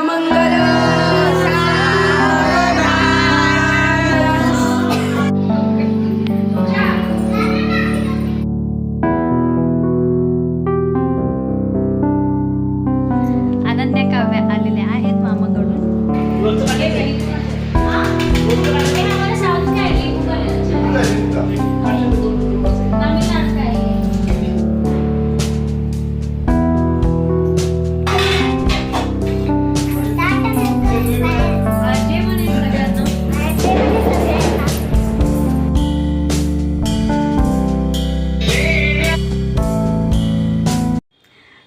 among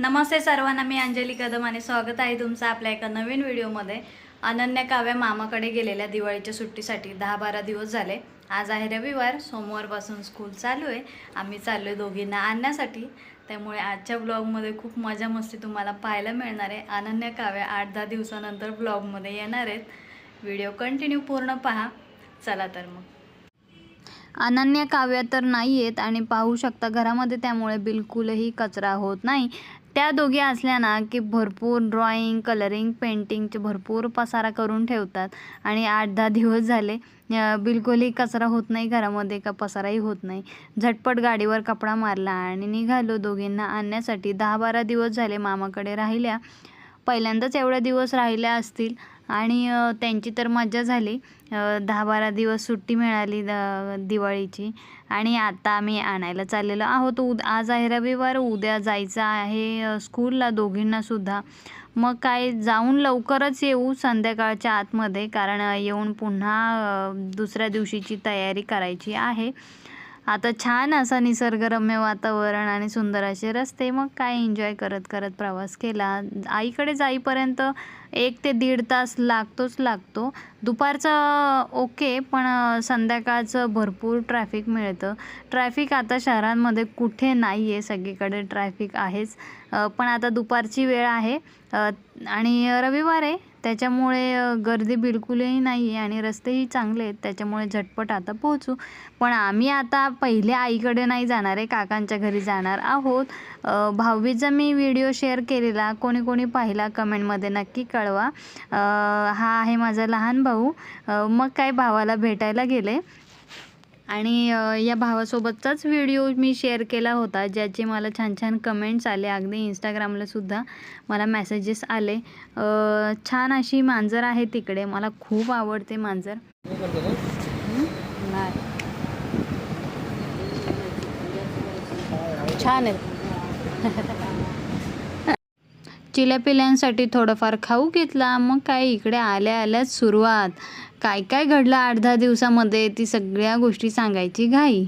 नमस्ते सर्वांना मी अंजली कदम आणि स्वागत आहे तुमचं आपल्या एका नवीन व्हिडिओमध्ये. अनन्या काव्या मामाकडे गेलेल्या दिवाळीच्या सुट्टीसाठी दहा बारा दिवस झाले. आज आहे रविवार सोमवारपासून स्कूल चालू आहे. आम्ही चाललो आहे दोघींना आणण्यासाठी. त्यामुळे आजच्या ब्लॉगमध्ये खूप मजा मस्ती तुम्हाला पाहायला मिळणार आहे. अनन्या काव्या आठ दहा दिवसानंतर ब्लॉगमध्ये येणार आहेत. व्हिडिओ कंटिन्यू पूर्ण पहा. चला तर मग. अनन्य काव्य तर नाही आहेत आणि पाहू शकता घरामध्ये त्यामुळे बिलकुलही कचरा होत नाही. त्या दोघी असल्या ना की भरपूर ड्रॉइंग कलरिंग पेंटिंगचे भरपूर पसारा करून ठेवतात. आणि आठ दहा दिवस झाले बिलकुलही कचरा होत नाही घरामध्ये का पसाराही होत नाही. झटपट गाडीवर कपडा मारला आणि निघालो दोघींना आणण्यासाठी. दहा बारा दिवस झाले मामाकडे राहिल्या. पहिल्यांदाच एवढ्या दिवस राहिल्या असतील. आणि त्यांची तर मजा झाली. दहा बारा दिवस सुट्टी मिळाली द- दिवाळीची. आणि आता आम्ही आणायला चाललेलो आहोत. उद आज आहे रविवार. उद्या जायचं आहे स्कूलला दोघींनासुद्धा मग काय जाऊन लवकरच येऊ संध्याकाळच्या आतमध्ये. कारण येऊन पुन्हा दुसऱ्या दिवशीची तयारी करायची आहे. आता छान असा निसर्गरम्य वातावरण आणि सुंदर असे रस्ते मग काय एन्जॉय करत करत प्रवास केला? आईकडे जाईपर्यंत एक ते दीड तास लागतोच लागतो. दुपारचं ओके पण संध्याकाळचं भरपूर ट्रॅफिक मिळतं. ट्रॅफिक आता शहरांमध्ये कुठे नाही आहे सगळीकडे ट्रॅफिक आहेच. पण आता दुपारची वेळ आहे. आणि रविवार आहे. त्याच्यामुळे गर्दी बिलकुलही नाही आहे आणि रस्तेही चांगले आहेत. त्याच्यामुळे झटपट आता पोहोचू. पण आम्ही आता पहिले आईकडे नाही जाणार आहे काकांच्या घरी जाणार आहोत. अ, भाऊबीजचा मी व्हिडिओ शेअर केलेला कोणी कोणी पाहिला कमेंटमध्ये नक्की कळवा. हा आहे माझा लहान भाऊ. मग काय भावाला भेटायला गेले. आणि या भावासोबतचाच व्हिडिओ मी शेअर केला होता ज्याचे मला छान छान कमेंट्स आले. अगदी इंस्टाग्रामला सुद्धा मला मेसेजेस आले. छान अशी मांजर आहे तिकडे. मला खूप आवडते मांजर. छान आहे. चिल्या पिल्यांसाठी थोडंफार खाऊ घेतला. मग काय इकडे आल्या आल्याच सुरुवात. काय काय घडलं आठ दहा दिवसामध्ये ती सगळ्या गोष्टी सांगायची घाई?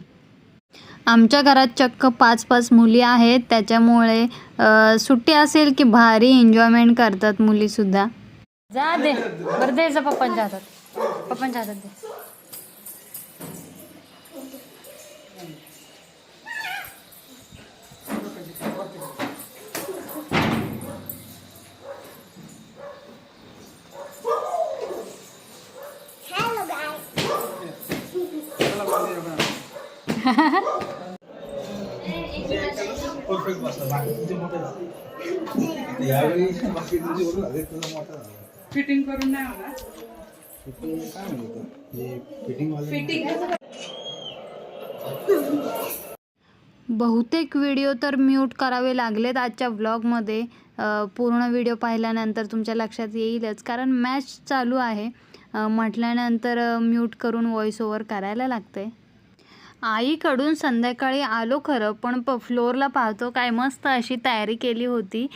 आमच्या घरात चक्क पाच पाच मुली आहेत. त्याच्यामुळे सुट्टी असेल की भारी एन्जॉयमेंट करतात मुलीसुद्धा. जा दे. बरं द्यायचं पप्पांच्या हातात. पप्पांच्या हातात दे. फिटिंग करून नाही होणार. फिटिंग काय म्हणतो फिटिंग बहुतेक व्हिडिओ तर म्यूट करावे लागलेत आजच्या व्लॉगमध्ये पूर्ण व्हिडिओ पाहिल्यानंतर तुमच्या लक्षात येईलच. कारण मॅच चालू आहे. म्हटल्यानंतर म्यूट करून व्हॉइस ओव्हर करायला लागते आईकडून संध्याकाळी आलो खरं पण प फ्लोअरला पाहतो काय मस्त अशी तयारी केली होती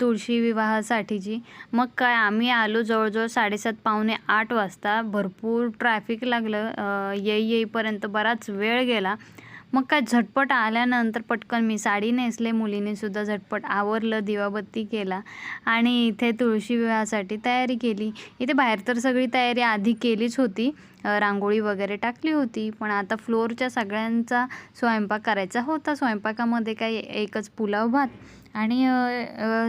तुळशी विवाहासाठीची. मग काय आम्ही आलो जवळजवळ साडेसात पावणे आठ वाजता. भरपूर ट्रॅफिक लागलं येई येईपर्यंत बराच वेळ गेला. मग काय झटपट आल्यानंतर पटकन मी साडी नेसले. मुलीने सुद्धा झटपट आवरलं दिवाबत्ती केला आणि इथे तुळशी विवाहासाठी तयारी केली. इथे बाहेर तर सगळी तयारी आधी केलीच होती. रांगोळी वगैरे टाकली होती. पण आता फ्लोअरच्या सगळ्यांचा स्वयंपाक करायचा होता. स्वयंपाकामध्ये काही एकच पुलाव भात आणि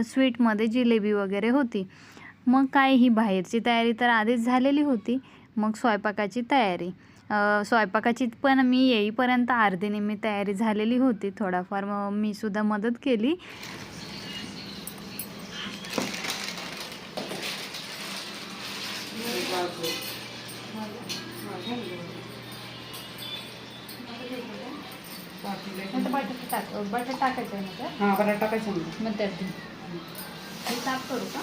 स्वीटमध्ये जिलेबी वगैरे होती. मग काय ही बाहेरची तयारी तर आधीच झालेली होती. मग स्वयंपाकाची तयारी. स्वयंपाकाची पण मी येईपर्यंत अर्धी निम्मी तयारी झालेली होती थोडाफार. मी सुद्धा मदत केली. बटाटा टाकायचं हा टाकायचा मग त्यात हे साफ करू का?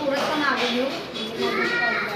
गेलं ना ते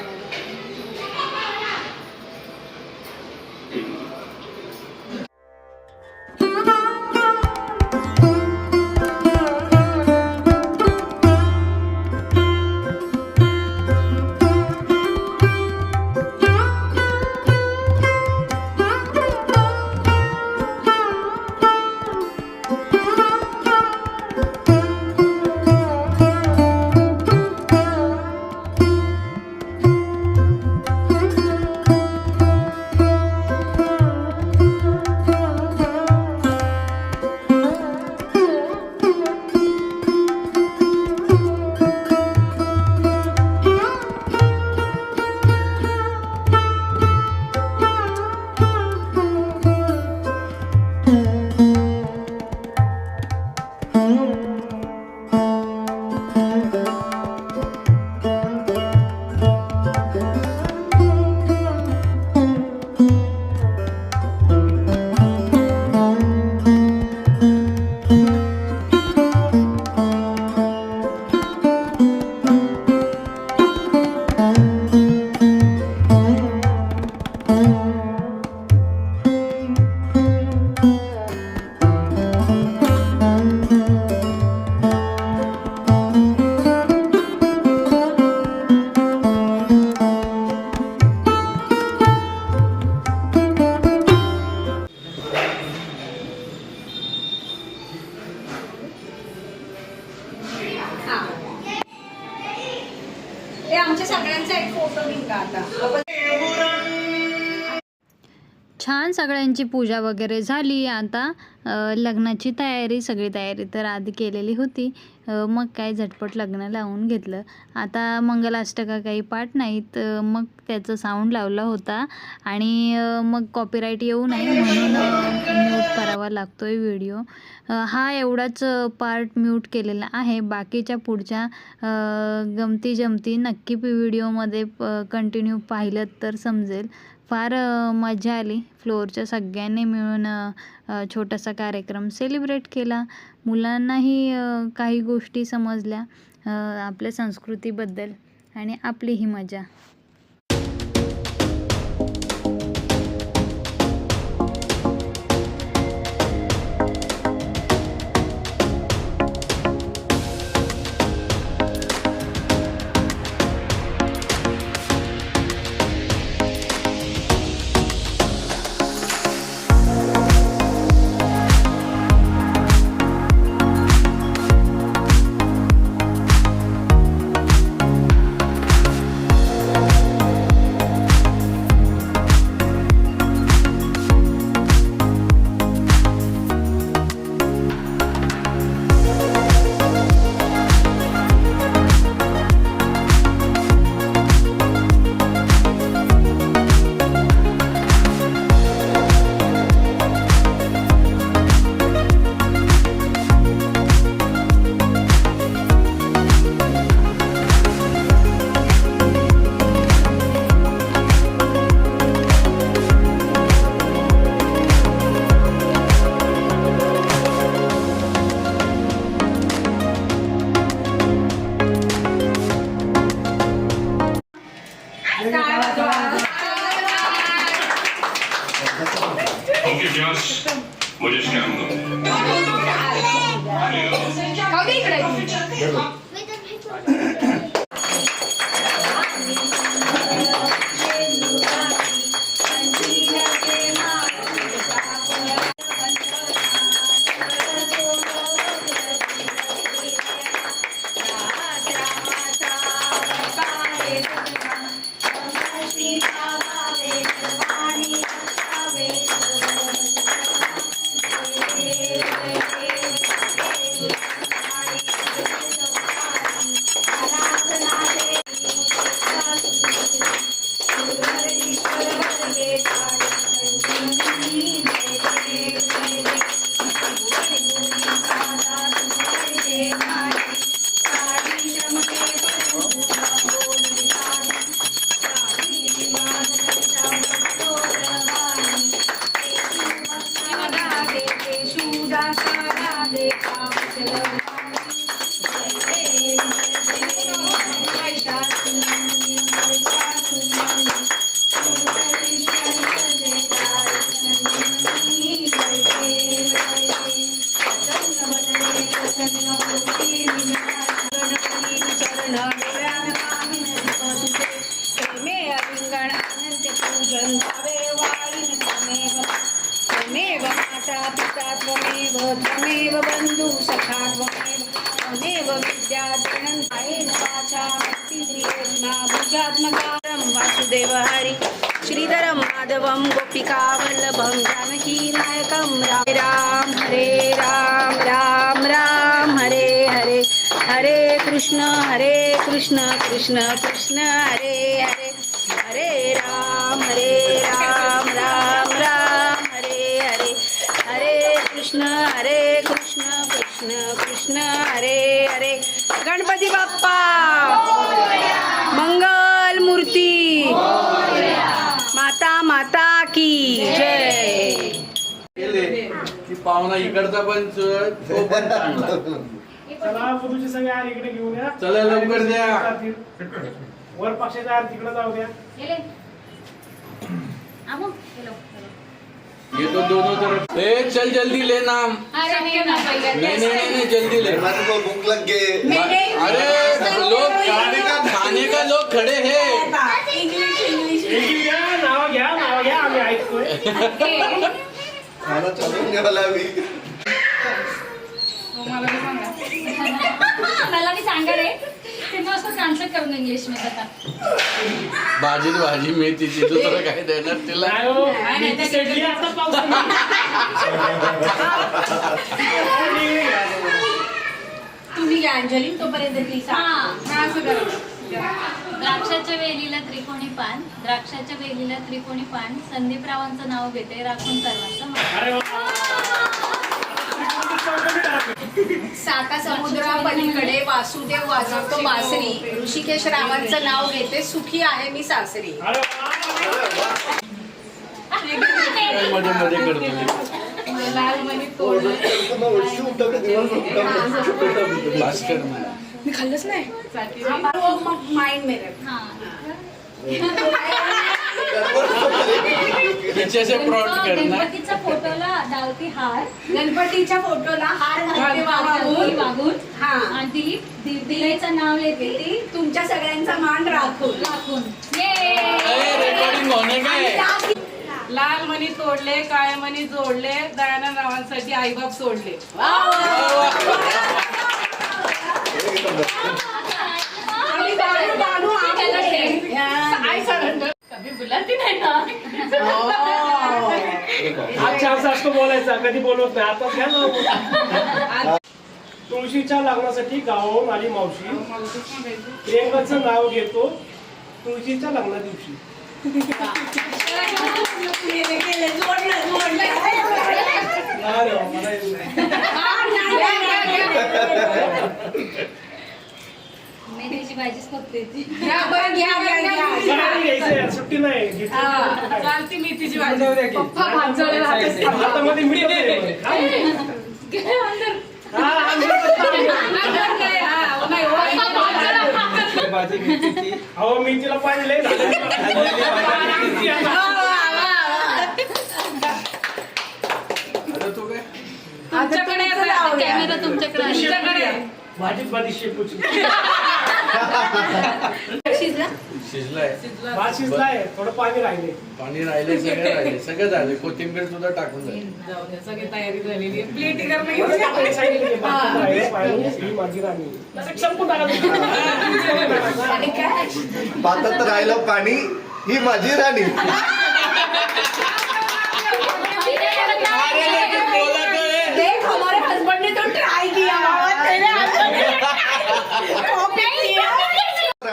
त्यांची पूजा वगैरे झाली. आता लग्नाची तयारी सगळी तयारी तर आधी केलेली होती. मग काय झटपट लग्न लावून घेतलं. आता मंगलाष्टका काही पाठ नाहीत. मग त्याचं साऊंड लावला होता. आणि मग कॉपीराईट येऊ नये म्हणून म्यूट करावा लागतोय व्हिडिओ हा एवढाच पार्ट म्यूट केलेला आहे. बाकीच्या पुढच्या गमती जमती नक्की व्हिडिओमध्ये कंटिन्यू पाहिलं तर समजेल. फार मजा आली. फ्लोअरच्या सगळ्यांनी मिळून छोटासा कार्यक्रम सेलिब्रेट केला. मुलांनाही काही गोष्टी समजल्या आपल्या संस्कृतीबद्दल आणि आपलीही मजा. भुजात्मकारं हरी श्रीधरं माधवं गोपिकावल्लभं जानकीनायकं। राम राम हरे राम राम राम हरे हरे। हरे कृष्ण हरे कृष्ण कृष्ण कृष्ण हरे हरे। इकडचा पण तो पण चांगला. चला सगळे इकडे घेऊन या. चला लवकर द्या. वर पक्षाच्या आर तिकडे जाऊ द्या. ये तो दोनों तरफ ए चल जल्दी ले नाम. नहीं नहीं नहीं नहीं जल्दी ले. मेहमान को भूख लग गए अरे लोग खाने का खाने का लोग खड़े हैं? एक घ्या नाव घ्या नाव घ्या आम्ही ऐकतोय. खाना चालू वाला अभी मला मी सांगा. रे. ते मग असं ट्रान्सलेट करून इंग्लिशमध्ये आता. भाजी भाजी मेथीची दुसरं काय देणार तिला? हो, मी ती चढली आता पाऊस तुम्ही घ्या अंजली तोपर्यंत प्लीज हा असं करा. द्राक्षाच्या वेलीला त्रिकोणी पान द्राक्षाच्या वेलीला त्रिकोणी पान संदीप रावांचं नाव घेते राखून सर्वांचं. साता समुद्रा पलीकडे वासुदेव वाजवतो बासरी ऋषिकेश रावांचं नाव घेते सुखी आहे मी सासरी. लाल मणी. मी खाल्लंच नाही. माइंड हा गणपतीच्या फोटोला डालती हार. गणपतीच्या फोटोला हार घालते वाहून वागून हा. आणि ती नाव लिहिते ती तुमच्या सगळ्यांचा मान राखून. राखून. लाल मणी तोडले काळे मणी जोडले दयानंद रावांसाठी आईबाप सोडले. असतो बोलायचा कधी बोलवत नाही. आता घ्या ना. तुळशीच्या लग्नासाठी गावाहून आली मावशी. प्रियंकाचं नाव घेतो तुळशीच्या लग्ना दिवशी केले जोडलं जोडलं अरे वा, मला येत नाही. मेथीची भाजीच फक्त येते घ्या बरं घ्या घ्या घ्या मला नाही घ्यायचं यार, सुट्टी नाही घेतली. हा, चालती मेथीची भाजी. पप्पा भाजवले राहते हातामध्ये मीठ. हा. हा, भाजी मिरचीची अहो मेथीला पाणी लय झालं. आता तू काय? कॅमेरा तुमच्याकडे आहे. तुमच्याकडे भाजीत भाजी शेपूची. शिजलाय. भात शिजलाय. थोडं पाणी राहिले. पाणी राहिले सगळं राहिले. सगळं झाले. कोथिंबीर सुद्धा टाकून जाऊ द्या सगळी तयारी झालेली आहे. प्लेटी करणं बरं घेऊन का, आपण सांगितलं की भात राहिले, पाणी, ही माझी राणी. लगेच संपून टाकायचं. आणि काय? भातात राहिलं पाणी ही माझी राणी. देख हमारे हस्बैंड ने तो ट्राई किया. तेरे husband ने copy किया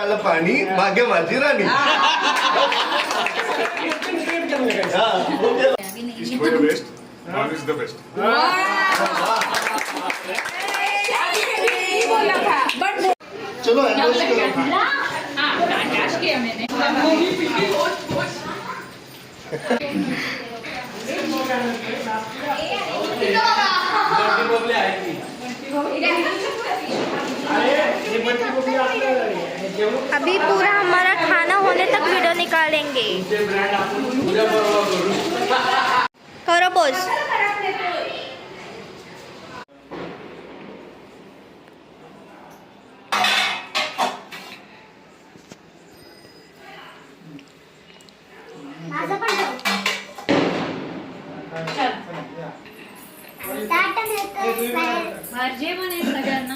आलं पाणी मागे माझी राणी चलो अरे, हे बटरी बटरी आपलं हे जेवण अभी पूरा हमारा खाना होने तक वीडियो निकालेंगे ते ब्रँड आपण उद्या परवा करू करो पोज भाजी म्हणे सगळ्यांना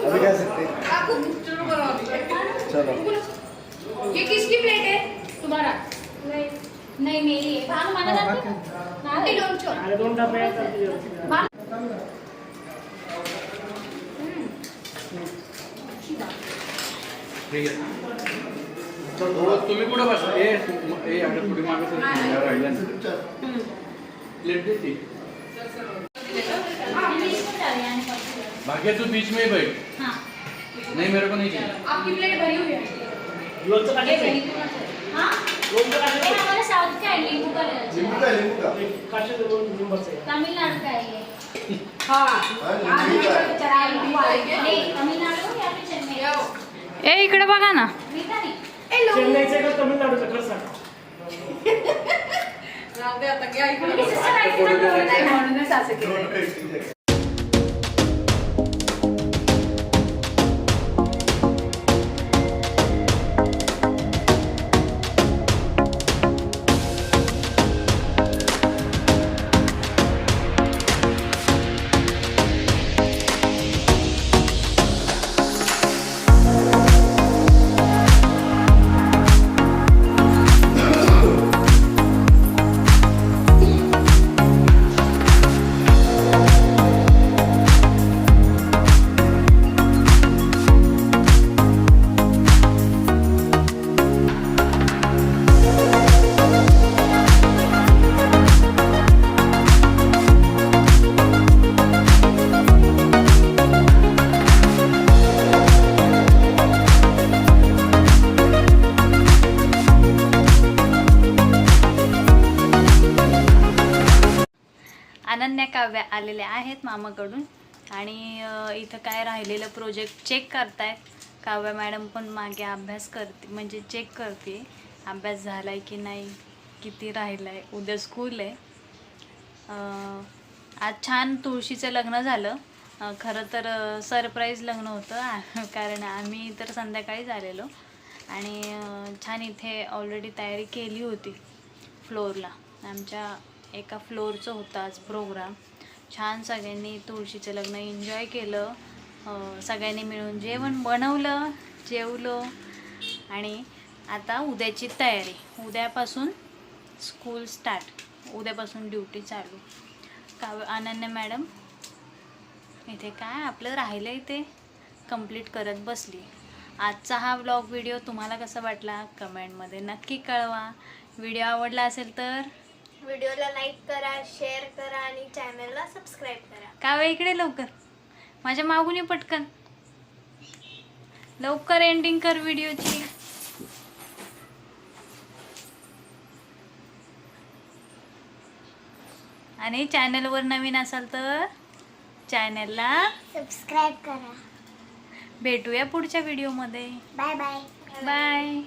अभी क्या सकते चलो ये किसकी प्लेट है? तुम्हारा। नाही मेरी आहे भाग मला दाखव. आंटी डोंट चो अरे दोन डबे त्याच्यात. ठीक आहे हो, तुम्ही कुठं बसा ए तू- ए अगं थोडी मागे सर राहिल्या प्लेट देते आणि बिस्कुट आले आणि कॉफी. भाग्य तू बीच में बैठ. हाँ. नहीं मेरे को नहीं चाहिए आपकी प्लेट भरी हुई है लोणचं हे आहे? घरी हाँ? लोणचं हे का का आहे? लिंबू का लिंबू का? एक काशीचं दोन लिंबाचं आहे. तमिलनाडु का है. ये हाँ हा, का नहीं तमिलनाडु या फिर चेन्नई ए इकडे बघा ना. मीठा नहीं. चेन्नईचं आहे का तमिळनाडूचं? खरं सांगा. राहू दे आता घ्या इकडे. म्हणूनच असं केलं आहेत मामाकडून. आणि इथं काय राहिलेलं प्रोजेक्ट चेक करतायत. काव्या मॅडम पण मागे अभ्यास करते म्हणजे चेक करते अभ्यास झाला आहे की नाही किती राहिलं आहे उद्या स्कूल आहे. आज छान तुळशीचं लग्न झालं. खरं तर सरप्राईज लग्न होतं कारण आम्ही तर संध्याकाळी झालेलो. आणि छान इथे ऑलरेडी तयारी केली होती फ्लोअरला आमच्या एका फ्लोअरचं होता आज प्रोग्राम छान सगळ्यांनी तुळशीचं लग्न एन्जॉय केलं. सगळ्यांनी मिळून जेवण बनवलं जेवलो. आणि आता उद्याची तयारी. उद्यापासून स्कूल स्टार्ट उद्यापासून ड्युटी चालू. का अनन्या मॅडम इथे काय आपलं राहिलं इथे कंप्लीट करत बसली. आजचा हा ब्लॉग व्हिडिओ तुम्हाला कसा वाटला? कमेंटमध्ये नक्की कळवा. व्हिडिओ आवडला असेल तर व्हिडिओला लाईक करा शेअर करा आणि चॅनलला सबस्क्राईब करा. काव्या इकडे लवकर? माझ्या मागून पटकन. लवकर एंडिंग कर व्हिडिओची. आणि चॅनलवर नवीन असाल तर चॅनलला सबस्क्राईब करा. भेटूया पुढच्या व्हिडिओमध्ये. Bye bye. बाय.